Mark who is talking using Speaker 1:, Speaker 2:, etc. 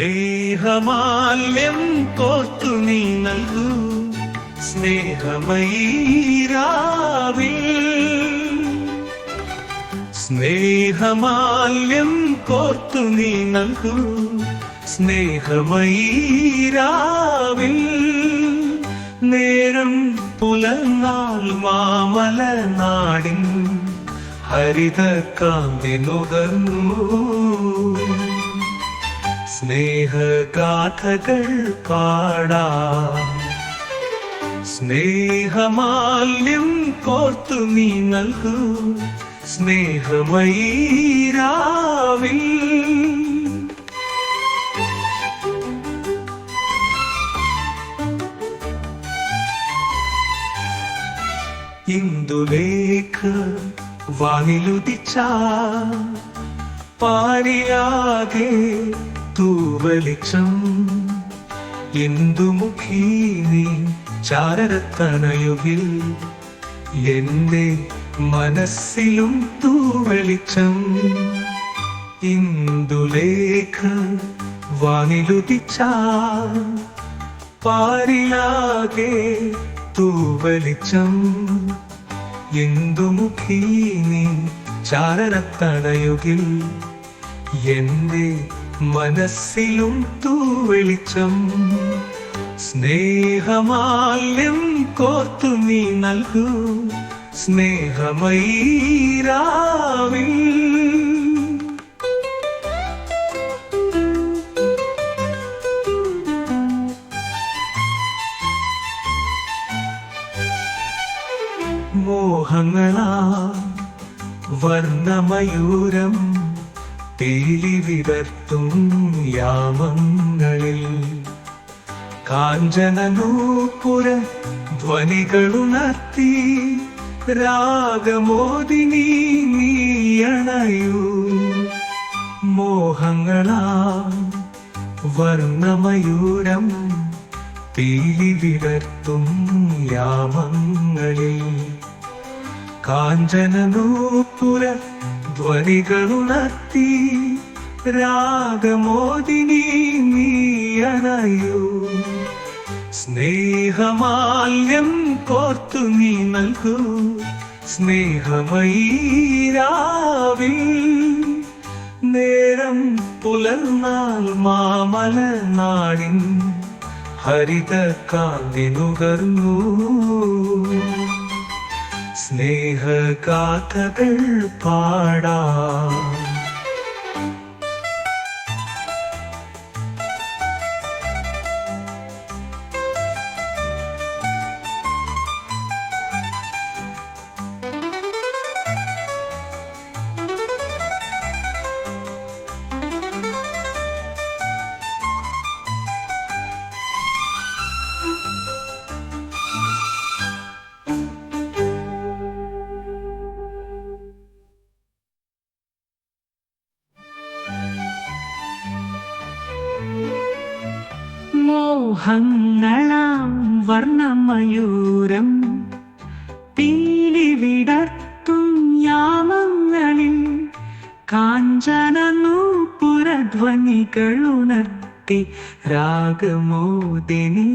Speaker 1: സ്നേഹമാല്യം കോർത്തു നീ നൽകൂ. സ്നേഹമൈരാവിൽ സ്നേഹമാല്യം കോർത്തു നീ നൽകൂ. സ്നേഹമൈരാവിൽ നേരം പുലർന്നാൽ മാമല നാടിൻ ഹരിത കാന്തി നുകർന്നു. സ്നേഹഗാഥകൾ പാടാം. സ്നേഹമാല്യം കോർത്തു നീ നൽകൂ. സ്നേഹമയീരാവിൽ. ഇന്ദുലേഖ വാനിലുദിച്ച പാരിയാകെ തൂവലിച്ചം ഇന്ദുമുഖി നീ ചാരത്തനയുകിൽ എന്റെ മനസ്സിലും തൂവെളിച്ചം. ഇന്ദുലേഖ വാനിലുദിച്ച. പാരിലാകെ തൂവലിച്ചം എന്തുമുഖി നീ ചാരത്തടയുകിൽ എന്റെ മനസ്സിലും തൂവെളിച്ചം സ്നേഹമാല്യം കോർത്തു നീ നൽകൂ. സ്നേഹമൈരാവിൽ മോഹങ്ങളാ വർണമയൂരം തേലി യാമങ്ങളിൽ. കാഞ്ചനനൂപുര ധ്വനികളുണർത്തി രാഗമോദിനി നീയണയൂ. മോഹങ്ങളാ വർണമയൂരം തീലി വിടർത്തും യാമങ്ങളിൽ. കാഞ്ചനനൂപുര ധ്വനികളുണർത്തി രാഗമോദിനി നീയണയൂ സ്നേഹമാല്യം കോർത്തു നീ നൽകൂ. സ്നേഹമയീരാവിൽ നേരം പുലർന്നാൽ മാമല നാടിൻ ഹരിത കാന്തി നുകർന്നു. സ്നേഹഗാഥകൾ പാടാം. മോഹങ്ങളാം വർണമയൂരം പീലി വിടർത്തും യാമങ്ങളിൽ കാഞ്ചന നൂപുരധ്വനികളുണർത്തി രാഗമോദിനി